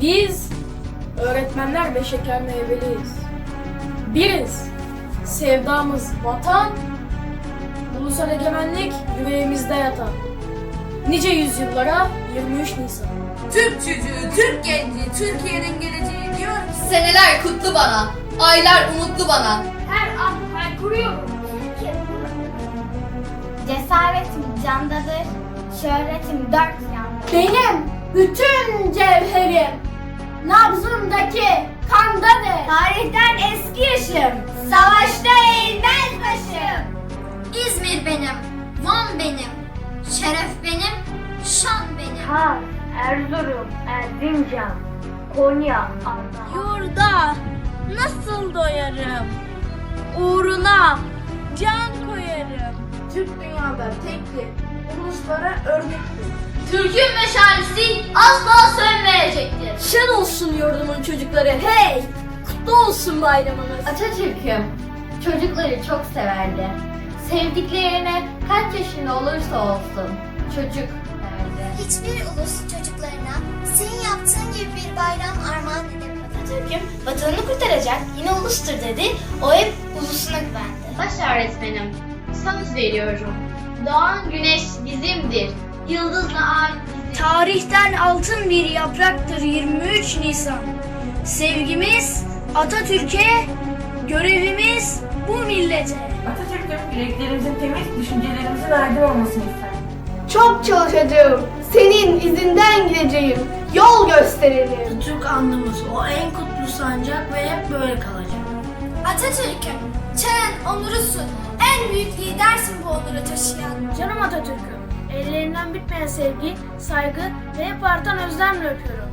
Biz öğretmenler ve şeker meyveliyiz. Biriz. Sevdamız vatan, ulusal egemenlik yüreğimizde yatan. Nice yüzyıllara 23 Nisan. Türk çocuğu, Türk genci, Türkiye'nin geleceği diyor. Seneler kutlu bana, aylar umutlu bana. Her an haykırıyorum. Cesaretim candadır, şöhretim dört yandadır. Benim bütün cevherim nabzımdaki kandadır. Tarihten eski yaşım, savaşta eğilmez başım. İzmir benim, Van benim, şeref benim, şan benim. Kars, Erzurum, Erzincan, Konya, Ardahan. Yurda nasıl doyarım? Uğruna can koyarım. Türk dünyada tektir, uluslara örnektir. Türk'ün meşalesi asla sönmeyecektir. Şen olsun yurdumun çocukları hey! Kutlu olsun bayramınız. Atatürk'üm çocukları çok severdi. Sevdiklerine kaç yaşında olursa olsun çocuk derdi. Hiçbir ulus çocuklarına senin yaptığın gibi bir bayram armağan edemez. Atatürk'üm vatanını kurtaracak yine ulustur dedi. O hep ulusuna güvendi. Baş öğretmenim, söz veriyorum. Doğan güneş bizimdir. Yıldızla ay. Tarihten altın bir yapraktır 23 Nisan. Sevgimiz Atatürk'e, görevimiz bu millete. Atatürk'ün yüreklerimizin temiz, düşüncelerimizin aydın olmasını ister. Çok çalışacağım. Senin izinden gideceğim. Yol gösterelim. Türk andımız o en kutlu sancak ve hep böyle kalacak. Atatürk'üm, çaren onurusun. En büyük lidersin bu onuru taşıyan. Canım Atatürk'üm. Ellerinden bitmeyen sevgi, saygı ve hep artan özlemle öpüyorum.